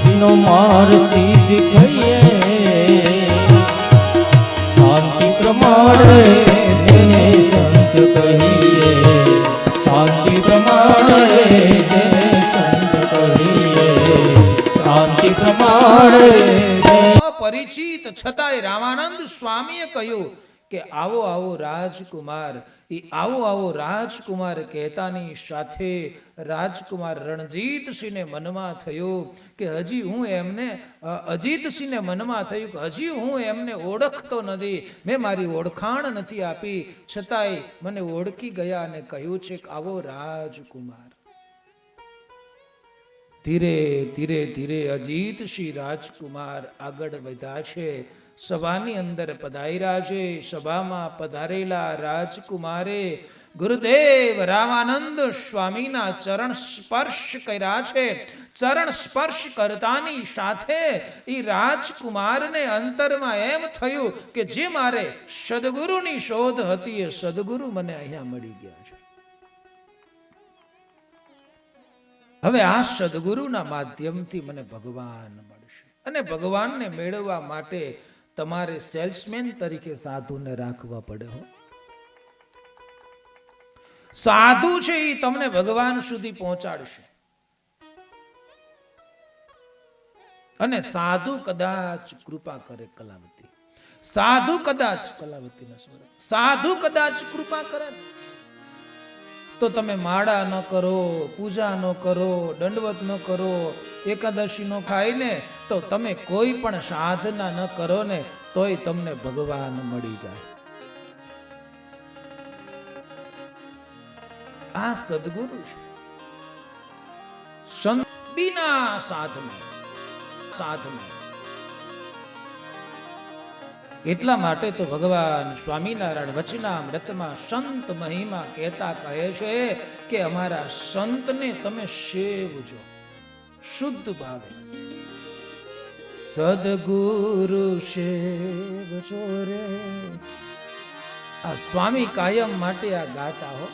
સિદ્ધિનો માર સિદ્ધ કહીએ. શાંતિ પ્રમાણે સંત કહીએ. શાંતિ પ્રમાણે સંત કહીએ. શાંતિ પ્રમાણે પરિચિત છતાંય રામાનંદ સ્વામીએ કહ્યું કે આવો આવો રાજકુમાર એ આવો આવો રાજકુમાર કહેતાની સાથે રાજકુમાર રણજીતસિંહને મનમાં થયું કે હજી હું એમને અજીતસિંહને મનમાં થયું કે હજી હું એમને ઓળખતો નથી, મેં મારી ઓળખાણ નથી આપી, છતાંય મને ઓળખી ગયા અને કહ્યું છે કે આવો રાજકુમાર. ધીરે ધીરે ધીરે અજીતસિંહ રાજકુમાર આગળ વધ્યા છે. સભાની અંદર પધાર્યા છે સભામાં પધારેલા રાજકુમારે ગુરુદેવ રામાનંદ સ્વામીના ચરણ સ્પર્શ કર્યા છે. ચરણ સ્પર્શ કરતાની સાથે એ રાજકુમારને અંતરમાં એમ થયું કે જે મારે સદગુરુની શોધ હતી એ સદગુરુ મને અહીંયા મળી ગયા છે. હવે આ સદગુરુના માધ્યમથી મને ભગવાન મળશે. અને ભગવાનને મેળવવા માટે તમારે સેલ્સમેન તરીકે સાધુને રાખવા પડે સાધુ છે એ તમને ભગવાન સુધી પહોંચાડશે. અને સાધુ કદાચ કૃપા કરે કલાવતી. સાધુ કદાચ કલાવતી સાધુ કદાચ કૃપા કરે તો તમે માળા ન કરો, પૂજા ન કરો, દંડવત ન કરો, એકાદશી ન ખાય ને, તો તમે કોઈ પણ સાધના ન કરો ને, તોય તમને ભગવાન મળી જાય. આ સદગુરુ છે. સંત બિના સાધના સાધના. એટલા માટે તો ભગવાન સ્વામિનારાયણ વચનામૃતમાં સંત મહિમા કહેતા કહે છે કે અમારા સંતને તમે સેવજો, શુદ્ધ ભાવે. સદગુરુ સેવજો રે. આ સ્વામી કાયમ માટે આ ગાતા હો.